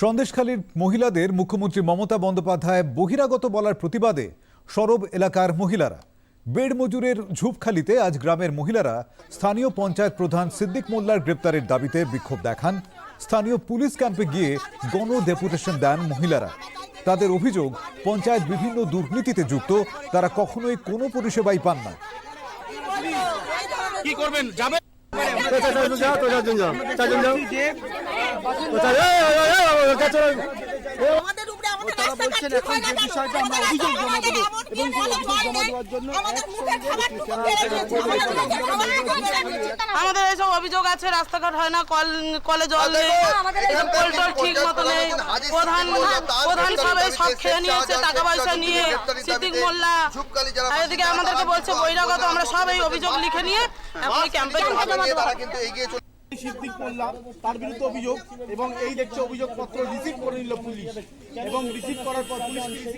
সন্দেশখালীর মহিলাদের মুখ্যমন্ত্রী মমতা বন্দ্যোপাধ্যায় বহিরাগত বলার প্রতিবাদে সরব এলাকার মহিলারা। বেড মজুরের ঝুপখালিতে আজ গ্রামের মহিলারা স্থানীয় পঞ্চায়েত প্রধান সিদ্দিক মোল্লার গ্রেপ্তারের দাবিতে বিক্ষোভ দেখান। স্থানীয় পুলিশ ক্যাম্পে গিয়ে গণ ডেপুটেশন দেন মহিলারা। তাদের অভিযোগ পঞ্চায়েত বিভিন্ন দুর্নীতিতে যুক্ত তারা কখনোই কোনো পরিষেবাই পান না। কি করবেন? যাবে আমাদের উপরে হয় না, বিষয়টা আমরা অভিযোগ জমা এবং জমা দেওয়ার জন্য আমাদের এইসব অভিযোগ আছে রাস্তাঘাট হয় না কল কলে জল নেই। কল টল ঠিক মতো নেই। প্রধান প্রধান সবাই সব খেয়ে নিয়েছে টাকা পয়সা নিয়ে। সিদ্দিক মোল্লা এদিকে আমাদেরকে বলছে বহিরাগত আমরা সব এই অভিযোগ লিখে নিয়ে এখন ক্যাম্পে জমা দেবো। সিদ্দিক মোল্লা, তার বিরুদ্ধে অভিযোগ এবং এই দেখছে অভিযোগপত্র রিসিভ করে নিল পুলিশ। এবং রিসিভ করার পর পুলিশ অভিযোগ